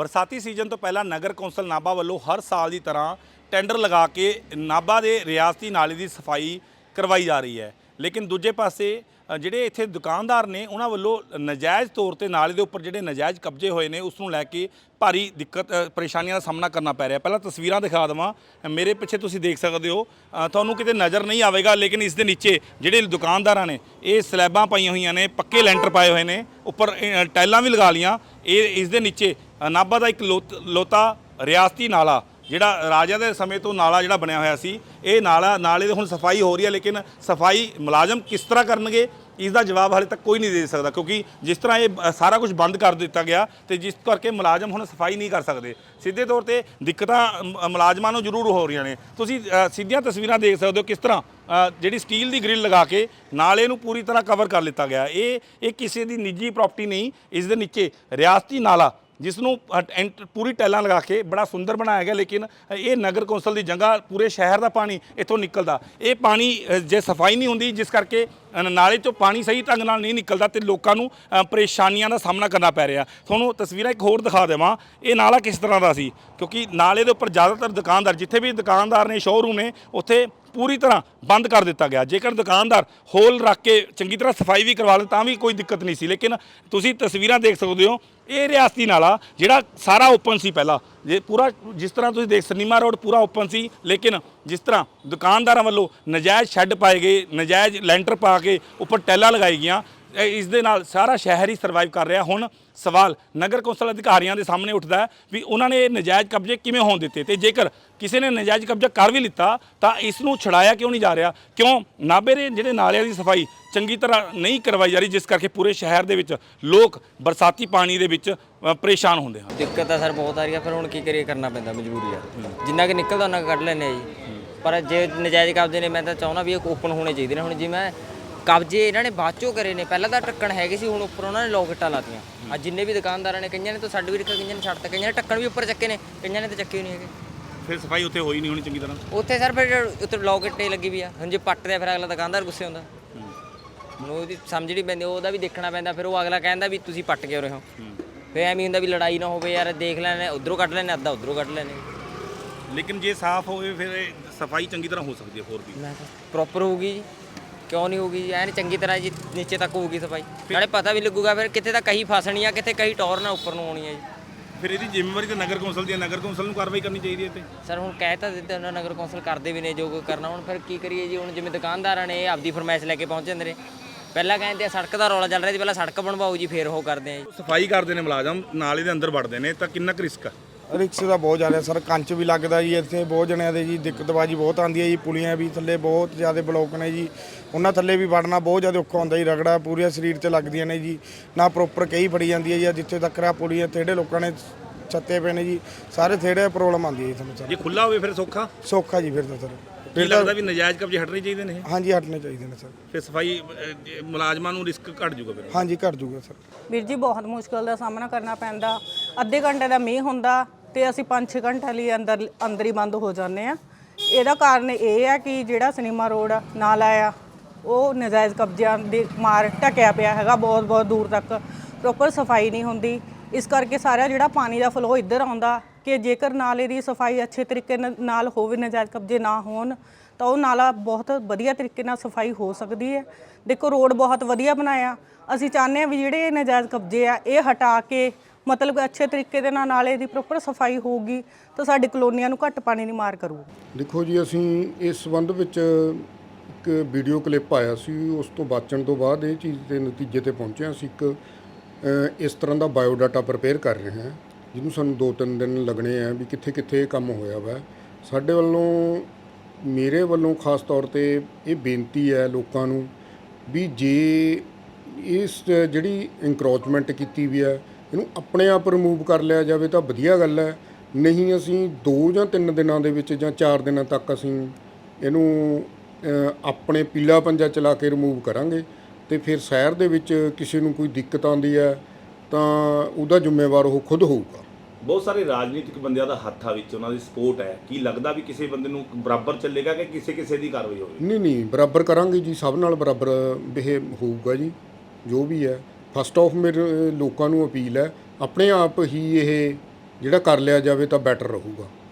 ਬਰਸਾਤੀ ਸੀਜ਼ਨ ਤੋਂ ਪਹਿਲਾਂ ਨਗਰ ਕੌਂਸਲ ਨਾਭਾ ਵੱਲੋਂ ਹਰ ਸਾਲ ਦੀ ਤਰ੍ਹਾਂ ਟੈਂਡਰ ਲਗਾ ਕੇ ਨਾਭਾ ਦੇ ਰਿਆਸਤੀ ਨਾਲੇ ਦੀ ਸਫ਼ਾਈ ਕਰਵਾਈ ਜਾ ਰਹੀ ਹੈ। ਲੇਕਿਨ ਦੂਜੇ ਪਾਸੇ ਜਿਹੜੇ ਇੱਥੇ ਦੁਕਾਨਦਾਰ ਨੇ ਉਹਨਾਂ ਵੱਲੋਂ ਨਜਾਇਜ਼ ਤੌਰ ਤੇ ਨਾਲੇ ਦੇ ਉੱਪਰ ਜਿਹੜੇ ਨਜਾਇਜ਼ ਕਬਜ਼ੇ ਹੋਏ ਨੇ ਉਸ ਨੂੰ ਲੈ ਕੇ ਭਾਰੀ ਦਿੱਕਤ ਪਰੇਸ਼ਾਨੀਆਂ ਦਾ ਸਾਹਮਣਾ ਕਰਨਾ ਪੈ ਰਿਹਾ ਪਹਿਲਾਂ ਤਸਵੀਰਾਂ ਦਿਖਾ ਦਵਾਂ। ਮੇਰੇ ਪਿੱਛੇ ਤੁਸੀਂ ਦੇਖ ਸਕਦੇ ਹੋ ਤੁਹਾਨੂੰ ਕਿਤੇ ਨਜ਼ਰ ਨਹੀਂ ਆਵੇਗਾ ਲੇਕਿਨ ਇਸ ਦੇ ਨੀਚੇ ਜਿਹੜੇ ਦੁਕਾਨਦਾਰਾਂ ਨੇ ਇਹ ਸਲੈਬਾਂ ਪਾਈਆਂ ਹੋਈਆਂ ਨੇ ਪੱਕੇ ਲੈਂਟਰ ਪਾਏ ਹੋਏ ਨੇ ਉੱਪਰ ਅ, ਟਾਈਲਾਂ ਵੀ ਲਗਾ ਲੀਆਂ। ਇਹ ਇਸ ਦੇ ਨੀਚੇ ਨਾਭਾ ਦਾ ਇੱਕ ਲੋਤ- ਲੋਤਾ ਰਿਆਸਤੀ ਨਾਲਾ, ਜਿਹੜਾ ਰਾਜਾ ਦੇ ਸਮੇਂ ਤੋਂ ਨਾਲਾ ਜਿਹੜਾ ਬਣਿਆ ਹੋਇਆ ਸੀ, ਇਹ ਨਾਲਾ, ਨਾਲੇ ਦੇ ਹੁਣ ਸਫ਼ਾਈ ਹੋ ਰਹੀ ਹੈ, ਲੇਕਿਨ ਸਫ਼ਾਈ ਮੁਲਾਜ਼ਮ ਕਿਸ ਤਰ੍ਹਾਂ ਕਰਨਗੇ ਇਸ ਦਾ ਜਵਾਬ ਹਾਲੇ ਤੱਕ ਕੋਈ ਨਹੀਂ ਦੇ ਸਕਦਾ, ਕਿਉਂਕਿ ਜਿਸ ਤਰ੍ਹਾਂ ਇਹ ਸਾਰਾ ਕੁਝ ਬੰਦ ਕਰ ਦਿੱਤਾ ਗਿਆ ਤੇ ਜਿਸ ਕਰਕੇ ਮੁਲਾਜ਼ਮ ਹੁਣ ਸਫ਼ਾਈ ਨਹੀਂ ਕਰ ਸਕਦੇ। ਸਿੱਧੇ ਤੌਰ ਤੇ ਦਿੱਕਤਾਂ ਮੁਲਾਜ਼ਮਾਂ ਨੂੰ ਜ਼ਰੂਰ ਹੋ ਰਹੀਆਂ ਨੇ। ਤੁਸੀਂ ਸਿੱਧੀਆਂ ਤਸਵੀਰਾਂ ਦੇਖ ਸਕਦੇ ਹੋ ਕਿਸ ਤਰ੍ਹਾਂ ਜਿਹੜੀ ਸਟੀਲ ਦੀ ਗ੍ਰਿਲ ਲਗਾ ਕੇ ਨਾਲੇ ਨੂੰ ਪੂਰੀ ਤਰ੍ਹਾਂ ਕਵਰ ਕਰ ਲਿੱਤਾ ਗਿਆ। ਇਹ ਇਹ ਕਿਸੇ ਦੀ ਨਿੱਜੀ ਪ੍ਰਾਪਰਟੀ ਨਹੀਂ, ਇਸ ਦੇ ਨੀਚੇ ਰਿਆਸਤੀ ਨਾਲਾ ਜਿਸ ਨੂੰ ਐਂਟ- ਪੂਰੀ ਟੈਲਾਂ ਲਗਾ ਕੇ ਬੜਾ ਸੁੰਦਰ ਬਣਾਇਆ ਗਿਆ, ਲੇਕਿਨ ਇਹ ਨਗਰ ਕੌਂਸਲ ਦੀ ਜਗ੍ਹਾ, ਪੂਰੇ ਸ਼ਹਿਰ ਦਾ ਪਾਣੀ ਇੱਥੋਂ ਨਿਕਲਦਾ। ਇਹ ਪਾਣੀ ਜੇ ਸਫ਼ਾਈ ਨਹੀਂ ਹੁੰਦੀ, ਜਿਸ ਕਰਕੇ ਨਾਲੇ ਚੋਂ ਪਾਣੀ ਸਹੀ ਢੰਗ ਨਾਲ ਨਹੀਂ ਨਿਕਲਦਾ ਤੇ ਲੋਕਾਂ ਨੂੰ ਪਰੇਸ਼ਾਨੀਆਂ ਦਾ ਸਾਹਮਣਾ ਕਰਨਾ ਪੈ ਰਿਹਾ। ਤੁਹਾਨੂੰ ਤਸਵੀਰਾਂ ਇੱਕ ਹੋਰ ਦਿਖਾ ਦੇਵਾਂ। ਇਹ ਨਾਲਾ ਕਿਸ ਤਰ੍ਹਾਂ ਦਾ ਸੀ? ਕਿਉਂਕਿ ਨਾਲੇ ਦੇ ਉੱਪਰ ਜ਼ਿਆਦਾਤਰ ਦੁਕਾਨਦਾਰ, ਜਿੱਥੇ ਵੀ ਦੁਕਾਨਦਾਰ ਨੇ ਸ਼ੋਰੂਮ ਨੇ, ਉੱਥੇ ਪੂਰੀ ਤਰ੍ਹਾਂ ਬੰਦ ਕਰ ਦਿੱਤਾ ਗਿਆ। ਜੇਕਰ ਦੁਕਾਨਦਾਰ ਹੋਲ ਰੱਖ ਕੇ ਚੰਗੀ ਤਰ੍ਹਾਂ ਸਫ਼ਾਈ ਵੀ ਕਰਵਾ ਲੈਣ ਤਾਂ ਵੀ ਕੋਈ ਦਿੱਕਤ ਨਹੀਂ ਸੀ। ਲੇਕਿਨ ਤੁਸੀਂ ਤਸਵੀਰਾਂ ਦੇਖ ਸਕਦੇ ਹੋ, ਇਹ ਰਿਆਸਤੀ ਨਾਲਾ, ਜਿਹੜਾ ਸਾਰਾ ਓਪਨ ਸੀ ਪਹਿਲਾਂ। ਜੇ ਪੂਰਾ, ਜਿਸ ਤਰ੍ਹਾਂ ਤੁਸੀਂ ਦੇਖ, ਸਨੀਮਾ ਰੋਡ ਪੂਰਾ ਓਪਨ ਸੀ, ਲੇਕਿਨ ਜਿਸ ਤਰ੍ਹਾਂ ਦੁਕਾਨਦਾਰਾਂ ਵੱਲੋਂ ਨਜਾਇਜ਼ ਸ਼ੈੱਡ ਪਾਏ ਗਏ, ਨਜਾਇਜ਼ ਲੈਂਟਰ ਪਾ ਕੇ ਉੱਪਰ ਟੈਲਾਂ ਲਗਾਈ ਗਈਆਂ ਇਹ ਇਸ ਦੇ ਨਾਲ ਸਾਰਾ ਸ਼ਹਿਰ ਹੀ ਸਰਵਾਈਵ ਕਰ ਰਿਹਾ। ਹੁਣ ਸਵਾਲ ਨਗਰ ਕੌਂਸਲ ਅਧਿਕਾਰੀਆਂ ਦੇ ਸਾਹਮਣੇ ਉੱਠਦਾ ਵੀ ਉਹਨਾਂ ਨੇ ਇਹ ਨਜਾਇਜ਼ ਕਬਜ਼ੇ ਕਿਵੇਂ ਹੋਣ ਦਿੱਤੇ ਤੇ ਜੇਕਰ ਕਿਸੇ ਨੇ ਨਜਾਇਜ਼ ਕਬਜ਼ਾ ਕਰ ਵੀ ਲਿੱਤਾ ਤਾਂ ਇਸ ਨੂੰ ਛਡਾਇਆ ਕਿਉਂ ਨਹੀਂ ਜਾ ਰਿਹਾ? ਕਿਉਂ ਨਾਭੇ ਦੇ ਜਿਹੜੇ ਨਾਲਿਆਂ ਦੀ ਸਫ਼ਾਈ ਚੰਗੀ ਤਰ੍ਹਾਂ ਨਹੀਂ ਕਰਵਾਈ ਜਾ ਰਹੀ ਜਿਸ ਕਰਕੇ ਪੂਰੇ ਸ਼ਹਿਰ ਦੇ ਵਿੱਚ ਲੋਕ ਬਰਸਾਤੀ ਪਾਣੀ ਦੇ ਵਿੱਚ ਅ, ਪਰੇਸ਼ਾਨ ਹੁੰਦੇ ਹਨ? ਦਿੱਕਤ ਤਾਂ ਸਰ ਬਹੁਤ ਆ ਰਹੀ ਆ ਫਿਰ ਹੁਣ ਕੀ ਕਰੀਏ ਕਰਨਾ ਪੈਂਦਾ ਮਜਬੂਰੀ ਆ। ਜਿੰਨਾ ਕਿ ਨਿਕਲਦਾ ਉਹਨਾਂ ਕੱਢ ਲੈਂਦੇ ਆ ਜੀ। ਪਰ ਜੇ ਨਜਾਇਜ਼ ਕਬਜ਼ੇ ਨੇ ਮੈਂ ਤਾਂ ਚਾਹੁੰਦਾ ਵੀ ਇਹ ਓਪਨ ਹੋਣੇ ਚਾਹੀਦੇ ਨੇ। ਹੁਣ ਜਿਵੇਂ ਕਬਜ਼ੇ ਇਹਨਾਂ ਨੇ ਬਾਅਦ ਚੋਂ ਕਰੇ ਨੇ। ਪਹਿਲਾਂ ਤਾਂ ਢੱਕਣ ਹੈਗੇ ਸੀ ਹੁਣ ਉੱਪਰ ਉਹਨਾਂ ਨੇ ਲੋਕਟਾਂ ਲਾਤੀਆਂ ਆ ਜਿੰਨੇ ਵੀ ਦੁਕਾਨਦਾਰਾਂ ਨੇ ਕਈਆਂ ਨੇ ਤਾਂ ਸਾਡੇ ਵੀ ਰੱਖੇ ਕਈਆਂ ਨੇ ਛੱਡਤਾ ਕਈਆਂ ਨੇ ਢੱਕਣ ਵੀ ਉੱਪਰ ਚੱਕੇ ਨੇ ਕਈਆਂ ਨੇ ਤਾਂ ਚੱਕੇ ਨਹੀਂ ਹੈਗੇ। ਫਿਰ ਸਫ਼ਾਈ ਉੱਥੇ ਹੋਈ ਨਹੀਂ ਹੋਣੀ ਚੰਗੀ ਤਰ੍ਹਾਂ? ਉੱਥੇ ਸਰ ਫਿਰ ਉੱਤੇ ਲੋਕਟ ਲੱਗੀ ਵੀ ਆ। ਹੁਣ ਜੇ ਪੱਟਦੇ ਆ ਫਿਰ ਅਗਲਾ ਦੁਕਾਨਦਾਰ ਗੁੱਸੇ ਹੁੰਦਾ। ਮੈਨੂੰ ਉਹਦੀ ਸਮਝਣੀ ਪੈਂਦੀ ਉਹਦਾ ਵੀ ਦੇਖਣਾ ਪੈਂਦਾ ਫਿਰ ਉਹ ਅਗਲਾ ਕਹਿੰਦਾ ਵੀ ਤੁਸੀਂ ਪੱਟ ਕੇ ਰਹੇ ਹੋ। ਫਿਰ ਐਵੇਂ ਹੁੰਦਾ ਵੀ ਲੜਾਈ ਨਾ ਹੋਵੇ ਯਾਰ ਦੇਖ ਲੈਣੇ ਉਧਰੋਂ ਕੱਢ ਲੈਣੇ ਅੱਧਾ ਉਧਰੋਂ ਕੱਢ ਲੈਣੇ। ਲੇਕਿਨ ਜੇ ਸਾਫ਼ ਹੋਵੇ ਫਿਰ ਸਫ਼ਾਈ ਚੰਗੀ ਤਰ੍ਹਾਂ ਹੋ ਸਕਦੀ ਹੈ ਹੋਰ ਵੀ। ਮੈਂ ਪ੍ਰੋਪਰ ਹੋਊਗੀ ਜੀ। ਕਿਉਂ ਨਹੀਂ ਹੋਊਗੀ ਜੀ? ਐਨ ਚੰਗੀ ਤਰ੍ਹਾਂ ਜੀ ਨੀਚੇ ਤੱਕ ਹੋਊਗੀ ਸਫ਼ਾਈ। ਨਾਲੇ ਪਤਾ ਵੀ ਲੱਗੂਗਾ ਫਿਰ ਕਿੱਥੇ ਤਾਂ ਕਹੀ ਫਸਣੀ ਆ ਕਿੱਥੇ ਕਹੀ ਟੌਰ ਨਾ ਉੱਪਰ ਨੂੰ ਆਉਣੀ ਆ ਜੀ। ਫਿਰ ਇਹਦੀ ਜ਼ਿੰਮੇਵਾਰੀ ਤਾਂ ਨਗਰ ਕੌਂਸਲ ਦੀ ਹੈ ਨਗਰ ਕੌਂਸਲ ਨੂੰ ਕਾਰਵਾਈ ਕਰਨੀ ਚਾਹੀਦੀ ਹੈ ਤੇ ਸਰ ਹੁਣ ਕਹਿ ਤਾਂ ਦਿੱਤੇ ਉਹਨਾਂ ਨਗਰ ਕੌਂਸਲ ਕਰਦੇ ਵੀ ਨੇ ਜੋ ਕੋਈ ਕਰਨਾ। ਹੁਣ ਫਿਰ ਕੀ ਕਰੀਏ ਜੀ? ਹੁਣ ਜਿਵੇਂ ਦੁਕਾਨਦਾਰਾਂ ਨੇ ਇਹ ਆਪਦੀ ਫਰਮਾਇਸ਼ ਲੈ ਕੇ ਪਹੁੰਚ ਜਾਂਦੇ ਨੇ। ਪਹਿਲਾਂ ਕਹਿੰਦੇ ਆ ਸੜਕ ਦਾ ਰੌਲਾ ਚੱਲ ਰਿਹਾ ਸੀ ਪਹਿਲਾਂ ਸੜਕ ਬਣਵਾਓ ਜੀ ਫੇਰ ਉਹ ਕਰਦੇ ਆ ਜੀ। ਸਫ਼ਾਈ ਕਰਦੇ ਨੇ ਮੁਲਾਜ਼ਮ ਨਾਲੇ ਦੇ ਅੰਦਰ ਵੜਦੇ ਨੇ ਤਾਂ ਕਿੰਨਾ ਕੁ ਰਿਸਕ ਹੈ ਰਿਕਸ ਦਾ ਬਹੁਤ ਜ਼ਿਆਦਾ ਸਰ ਕੰਚ ਵੀ ਲੱਗਦਾ ਜੀ ਇੱਥੇ ਬਹੁਤ ਜਣਿਆਂ ਦੇ ਜੀ ਦਿੱਕਤਬਾਜੀ ਬਹੁਤ ਆਉਂਦੀ ਹੈ ਜੀ ਪੁਲੀਆਂ ਵੀ ਥੱਲੇ ਬਹੁਤ ਜ਼ਿਆਦਾ ਬਲੋਕ ਨੇ ਜੀ। ਉਹਨਾਂ ਥੱਲੇ ਵੀ ਵੜਨਾ ਬਹੁਤ ਜ਼ਿਆਦਾ ਔਖਾ ਹੁੰਦਾ ਜੀ ਰਗੜਾ ਪੂਰੇ ਸਰੀਰ ਤੇ ਲੱਗਦੀਆਂ ਨੇ ਜੀ। ਨਾ ਪ੍ਰੋਪਰ ਕਹੀ ਫੜੀ ਜਾਂਦੀ ਹੈ ਜੀ ਜਿੱਥੇ ਤੱਕ ਆ ਪੁਲੀਆਂ ਥੇੜੇ ਲੋਕਾਂ ਨੇ ਛੱਤੇ ਪਏ ਨੇ ਜੀ ਸਾਰੇ ਥੇੜੇ ਪ੍ਰੋਬਲਮ ਆਉਂਦੀ ਹੈ ਜੀ ਤੁਹਾਨੂੰ ਸਰ। ਜੇ ਖੁੱਲਾ ਹੋਵੇ ਫਿਰ ਸੌਖਾ? ਸੌਖਾ ਜੀ ਫਿਰ ਤਾਂ ਸਰ। ਫਿਰ ਲੱਗਦਾ ਵੀ ਨਜਾਇਜ਼ ਕਬਜ਼ੇ ਹਟਣੇ ਚਾਹੀਦੇ ਨੇ ਇਹ? ਹਾਂਜੀ ਹਟਣੇ ਚਾਹੀਦੇ ਨੇ ਸਰ। ਫਿਰ ਸਫ਼ਾਈ ਜੇ ਮੁਲਾਜ਼ਮਾਂ ਨੂੰ ਰਿਸਕ ਘਟ ਜਾਊਗਾ ਫਿਰ? ਹਾਂਜੀ ਘਟ ਜੂਗਾ ਸਰ। ਵੀਰ ਜੀ ਬਹੁਤ ਮੁਸ਼ਕਲ ਦਾ ਸਾਹਮਣਾ ਕਰਨਾ ਪੈਂਦਾ। ਅੱਧੇ ਘੰਟੇ ਦਾ ਮੀਂਹ ਹੁੰਦਾ ਤੇ ਅਸੀਂ 5-6 ਘੰਟੇ ਲਈ ਅੰਦਰ ਅੰਦਰ ਹੀ ਬੰਦ ਹੋ ਜਾਂਦੇ ਆ ਇਹਦਾ ਕਾਰਨ ਇਹ ਆ ਕਿ ਜਿਹੜਾ ਸਿਨੇਮਾ ਰੋਡ ਨਾਲਾ ਆ ਉਹ ਨਜਾਇਜ਼ ਕਬਜ਼ਿਆਂ ਦੇ ਮਾਰ ਢਕਿਆ ਪਿਆ ਹੈਗਾ ਬਹੁਤ ਬਹੁਤ ਦੂਰ ਤੱਕ। ਪ੍ਰੋਪਰ ਸਫ਼ਾਈ ਨਹੀਂ ਹੁੰਦੀ। ਇਸ ਕਰਕੇ ਸਾਰਾ ਜਿਹੜਾ ਪਾਣੀ ਦਾ ਫਲੋ ਇੱਧਰ ਆਉਂਦਾ ਕਿ ਜੇਕਰ ਨਾਲੇ ਦੀ ਸਫ਼ਾਈ ਅੱਛੇ ਤਰੀਕੇ ਨਾਲ ਹੋਵੇ, ਨਜਾਇਜ਼ ਕਬਜ਼ੇ ਨਾ ਹੋਣ, ਤਾਂ ਉਹ ਨਾਲਾ ਬਹੁਤ ਵਧੀਆ ਤਰੀਕੇ ਨਾਲ ਸਫ਼ਾਈ ਹੋ ਸਕਦੀ ਹੈ। ਦੇਖੋ ਰੋਡ ਬਹੁਤ ਵਧੀਆ ਬਣਾਇਆ। ਅਸੀਂ ਚਾਹੁੰਦੇ ਹਾਂ ਵੀ ਜਿਹੜੇ ਇਹ ਨਜਾਇਜ਼ ਕਬਜ਼ੇ ਆ, ਇਹ ਹਟਾ ਕੇ ਮਤਲਬ ਅੱਛੇ ਤਰੀਕੇ ਦੇ ਨਾਲ ਨਾਲੇ ਦੀ ਪ੍ਰੋਪਰ ਸਫ਼ਾਈ ਹੋਊਗੀ, ਤਾਂ ਸਾਡੀ ਕਲੋਨੀਆਂ ਨੂੰ ਘੱਟ ਪਾਣੀ ਦੀ ਮਾਰ ਕਰੂ ਦੇਖੋ ਜੀ, ਅਸੀਂ ਇਸ ਸੰਬੰਧ ਵਿੱਚ ਇੱਕ ਵੀਡੀਓ ਕਲਿੱਪ ਆਇਆ ਸੀ, ਉਸ ਤੋਂ ਬਾਚਣ ਤੋਂ ਬਾਅਦ ਇਹ ਚੀਜ਼ ਦੇ ਨਤੀਜੇ ਤੇ ਪਹੁੰਚੇ ਅਸੀਂ ਇੱਕ ਇਸ ਤਰ੍ਹਾਂ ਦਾ ਬਾਇਓਡਾਟਾ ਪ੍ਰਪੇਅਰ ਕਰ ਰਹੇ ਹਾਂ, ਜਿਹਨੂੰ ਸਾਨੂੰ 2-3 ਦਿਨ ਲੱਗਣੇ ਆ ਵੀ ਕਿੱਥੇ ਕਿੱਥੇ ਇਹ ਕੰਮ ਹੋਇਆ ਵਾ। ਸਾਡੇ ਵੱਲੋਂ, ਮੇਰੇ ਵੱਲੋਂ ਖਾਸ ਤੌਰ ਤੇ ਇਹ ਬੇਨਤੀ ਹੈ ਲੋਕਾਂ ਨੂੰ ਵੀ ਜੇ ਇਸ ਜਿਹੜੀ ਇਨਕਰੋਚਮੈਂਟ ਕੀਤੀ ਵੀ ਹੈ ਇਹਨੂੰ ਆਪਣੇ ਆਪ ਰਿਮੂਵ ਕਰ ਲਿਆ ਜਾਵੇ ਤਾਂ ਵਧੀਆ ਗੱਲ ਹੈ। ਨਹੀਂ ਅਸੀਂ 2 ਜਾਂ 3 ਦਿਨਾਂ ਦੇ ਵਿੱਚ ਜਾਂ 4 ਦਿਨਾਂ ਤੱਕ ਅਸੀਂ ਇਹਨੂੰ ਆਪਣੇ ਪੀਲਾ ਪੰਜਾ ਚਲਾ ਕੇ ਰਿਮੂਵ ਕਰਾਂਗੇ। ਤੇ ਫਿਰ ਸ਼ਹਿਰ ਦੇ ਵਿੱਚ ਕਿਸੇ ਨੂੰ ਕੋਈ ਦਿੱਕਤ ਆਉਂਦੀ ਹੈ ਤਾਂ ਉਹਦਾ ਜ਼ਿੰਮੇਵਾਰ ਉਹ ਖੁਦ ਹੋਊਗਾ। ਬਹੁਤ ਸਾਰੇ ਰਾਜਨੀਤਿਕ ਬੰਦਿਆਂ ਦਾ ਹੱਥ ਆ ਵਿੱਚ ਉਹਨਾਂ ਦੀ ਸਪੋਰਟ ਹੈ। ਕੀ ਲੱਗਦਾ ਵੀ ਕਿਸੇ ਬੰਦੇ ਨੂੰ ਬਰਾਬਰ ਚੱਲੇਗਾ ਕਿ ਕਿਸੇ ਕਿਸੇ ਦੀ ਕਾਰਵਾਈ ਹੋਵੇ? ਨਹੀਂ ਨਹੀਂ ਬਰਾਬਰ ਕਰਾਂਗੇ ਜੀ ਸਭ ਨਾਲ ਬਰਾਬਰ ਬਿਹੇਵ ਹੋਊਗਾ ਜੀ ਜੋ ਵੀ ਹੈ। ਫਸਟ ਆਫ ਮੇਰੇ, ਲੋਕਾਂ ਨੂੰ ਅਪੀਲ ਹੈ, ਆਪਣੇ ਆਪ ਹੀ ਇਹ ਜਿਹੜਾ ਕਰ ਲਿਆ ਜਾਵੇ ਤਾਂ ਬੈਟਰ ਰਹੂਗਾ।